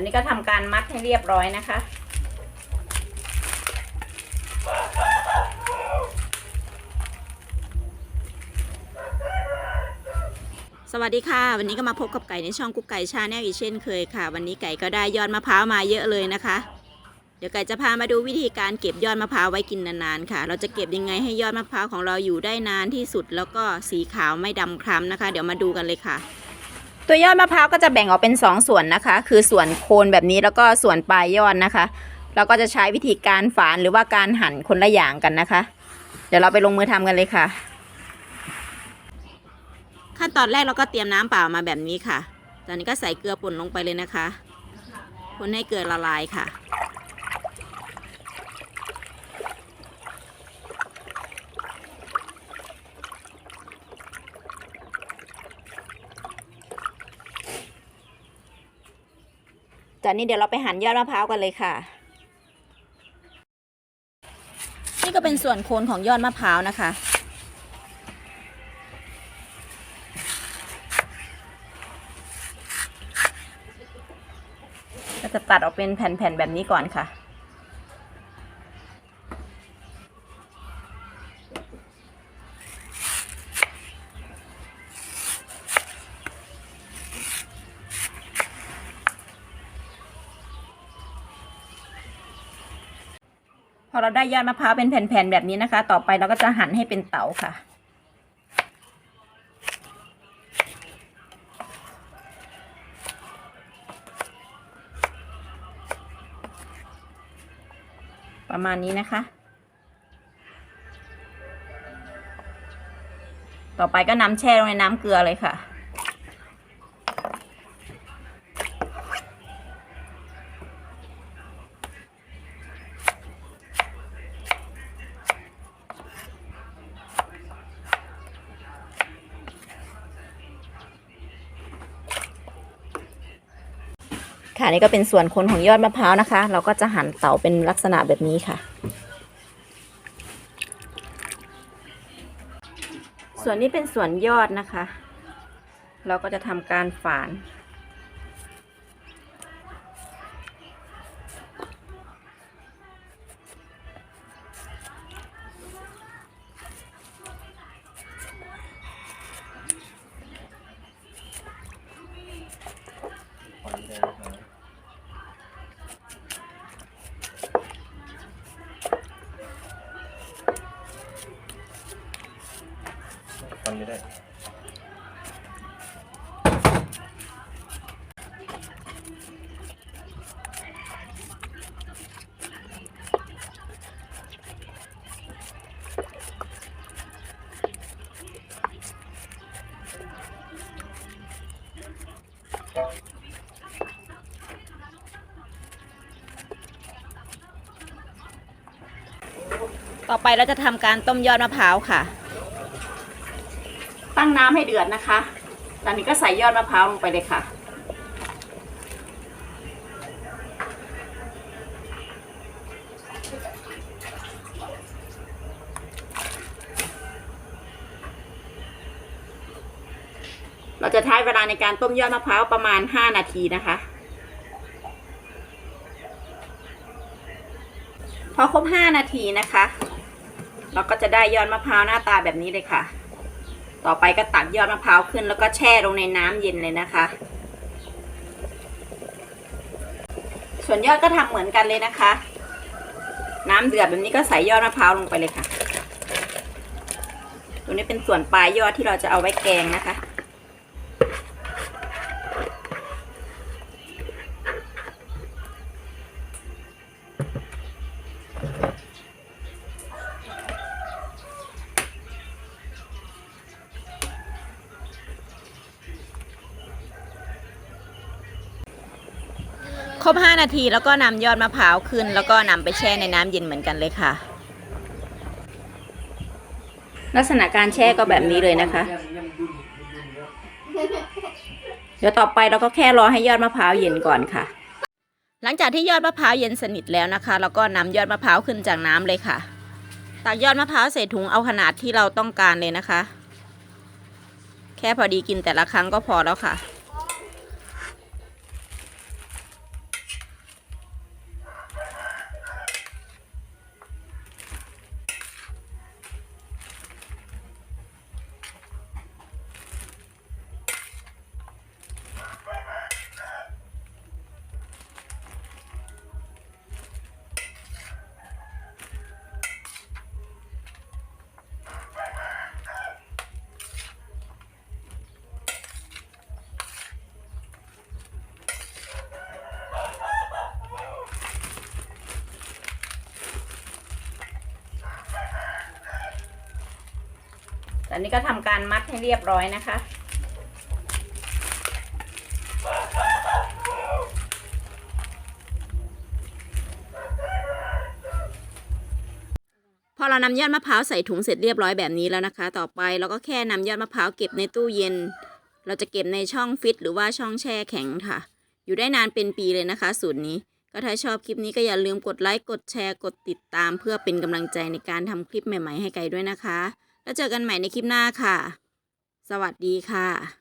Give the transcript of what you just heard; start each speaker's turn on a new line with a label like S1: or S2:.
S1: นนี้ก็ทำการมัดให้เรียบร้อยนะคะ สวัสดีค่ะ วันนี้ก็มาพบกับไก่ในช่องกุ๊กไก่ชาแนลอีกเช่นเคยค่ะ วันนี้ไก่ก็ได้ยอดมะพร้าวมาเยอะเลยนะคะ เดี๋ยวไก่จะพามาดูวิธีการเก็บยอดมะพร้าวไว้กินนานๆค่ะ เราจะเก็บยังไงให้ยอดมะพร้าวของเราอยู่ได้นานที่สุด แล้วก็สีขาวไม่ดำคล้ำนะคะ เดี๋ยวมาดูกันเลยค่ะ ตัวยอดมะพร้าวก็จะแบ่งออกเป็น 2 ส่วนนะคะ คือส่วนโคนแบบนี้แล้วก็ส่วนปลายยอดนะคะ เราก็จะใช้วิธีการฝานหรือว่าการหั่นคนละอย่างกันนะคะ เดี๋ยวเราไปลงมือทำกันเลยค่ะ ขั้นตอนแรกเราก็เตรียมน้ำเปล่ามาแบบนี้ค่ะ ตอนนี้ก็ใส่เกลือป่นลงไปเลยนะคะคนให้เกลือละลายค่ะ จากนี้เดี๋ยวเราไปหั่นยอดมะพร้าวกันเลยค่ะ นี่ก็เป็นส่วนโคนของยอดมะพร้าวนะคะ ก็จะตัดออกเป็นแผ่นๆแบบนี้ก่อนค่ะ เราได้ยอดมะพร้าวเป็นแผ่นๆแบบนี้นะคะ ต่อไปเราก็จะหั่นให้เป็นเต๋าค่ะ ประมาณนี้นะคะ ต่อไปก็นำแช่ลงในน้ำเกลือเลยค่ะ ค่ะนี่ก็เป็นส่วนคนของยอดมะพร้าวนะคะ เราก็จะหั่นเต๋าเป็นลักษณะแบบนี้ค่ะ ส่วนนี้เป็นส่วนยอดนะคะ เราก็จะทำการฝา
S2: น ไม่ได้
S1: ต่อไปเราจะทำการต้มยอดมะพร้าวค่ะ ตั้งน้ำให้เดือดนะคะตอนนี้ก็ใส่ยอดมะพร้าวลงไปเลยค่ะ เราจะใช้เวลาในการต้มยอดมะพร้าวประมาณ 5 นาทีนะคะ พอครบ 5 นาทีนะคะ เราก็จะได้ยอดมะพร้าวหน้าตาแบบนี้เลยค่ะ ต่อไปก็ตักยอดมะพร้าวขึ้นแล้วก็แช่ลงในน้ำเย็นเลยนะคะ ส่วนยอดก็ทำเหมือนกันเลยนะคะ น้ำเดือดแบบนี้ก็ใส่ยอดมะพร้าวลงไปเลยค่ะ ตัวนี้เป็นส่วนปลายยอดที่เราจะเอาไว้แกงนะคะ ครบ 5 นาทีแล้วก็นำยอดมะพร้าวขึ้น แล้วก็นำไปแช่ในน้ำเย็นเหมือนกันเลยค่ะ ลักษณะการแช่ก็แบบนี้เลยนะคะ เดี๋ยวต่อไปเราก็แค่รอให้ยอดมะพร้าวเย็นก่อนค่ะ หลังจากที่ยอดมะพร้าวเย็นสนิทแล้วนะคะเราก็นำยอดมะพร้าวขึ้นจากน้ำเลยค่ะ ตักยอดมะพร้าวใส่ถุงเอาขนาดที่เราต้องการเลยนะคะ แค่พอดีกินแต่ละครั้งก็พอแล้วค่ะ อนนี้ก็ทำการมัดให้เรียบร้อยนะคะ พอเรานำยอดมะพร้าวใส่ถุงเสร็จเรียบร้อยแบบนี้แล้วนะคะ ต่อไปเราก็แค่นำยอดมะพร้าวเก็บในตู้เย็น เราจะเก็บในช่องฟิตหรือว่าช่องแช่แข็งค่ะ อยู่ได้นานเป็นปีเลยนะคะ สูตรนี้ก็ถ้าชอบคลิปนี้ก็อย่าลืมกดไลค์ กดแชร์ กดติดตาม เพื่อเป็นกำลังใจในการทำคลิปใหม่ ๆ ให้ไกลด้วยนะคะ แล้วเจอกันใหม่ในคลิปหน้าค่ะ สวัสดีค่ะ